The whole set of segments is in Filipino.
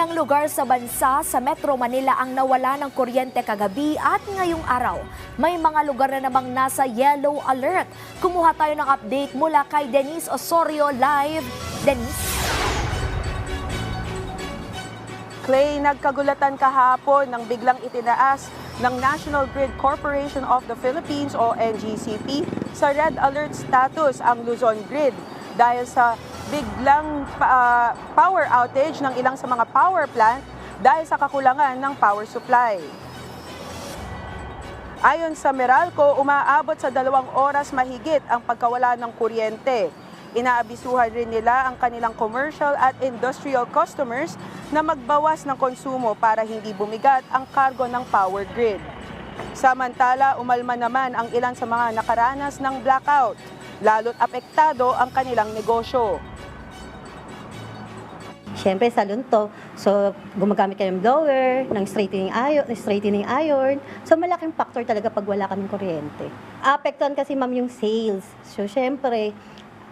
Ilang lugar sa bansa sa Metro Manila ang nawala ng kuryente kagabi at ngayong araw. May mga lugar na namang nasa yellow alert. Kumuha tayo ng update mula kay Denise Osorio live. Denise? Clay, nagkagulatan kahapon nang biglang itinaas ng National Grid Corporation of the Philippines o NGCP sa red alert status ang Luzon Grid dahil sa biglang pa- power outage ng ilang sa mga power plant dahil sa kakulangan ng power supply. Ayon sa Meralco, umaabot sa dalawang oras mahigit ang pagkawala ng kuryente. Inaabisuhan rin nila ang kanilang commercial at industrial customers na magbawas ng konsumo para hindi bumigat ang kargo ng power grid. Samantala, umalma naman ang ilan sa mga nakaranas ng blackout, lalo't apektado ang kanilang negosyo. Siyempre, salon to. So, gumagamit kayo ng blower, ng straightening iron, straightening iron. So, malaking factor talaga pag wala kaming kuryente. Apektuhan kasi, ma'am, yung sales. So, siyempre,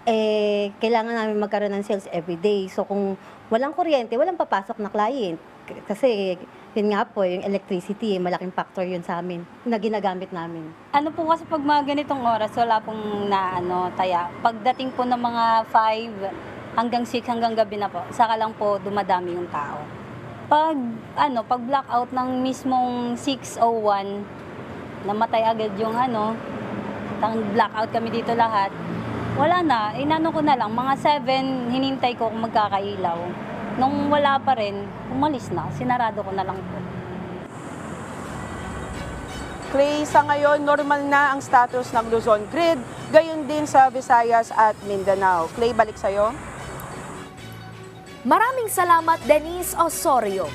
eh, kailangan namin magkaroon ng sales every day. So, kung walang kuryente, walang papasok na client. Kasi, yun nga po, yung electricity, malaking factor yun sa amin, na ginagamit namin. Ano po kasi pag mga ganitong oras, wala pong na ano, taya. Pagdating po ng mga 5 hanggang 6 hanggang gabi na po, saka lang po dumadami yung tao. Pag ano, pag blackout ng mismong 601, namatay agad yung ano, tang blackout kami dito lahat. Wala na, inano ko na lang, mga 7, hinintay ko kung magkakailaw. Nung wala pa rin, umalis na, sinarado ko na lang po. Clay, sa ngayon, normal na ang status ng Luzon Grid, gayon din sa Visayas at Mindanao. Clay, balik sa'yo. Maraming salamat Denise Osorio.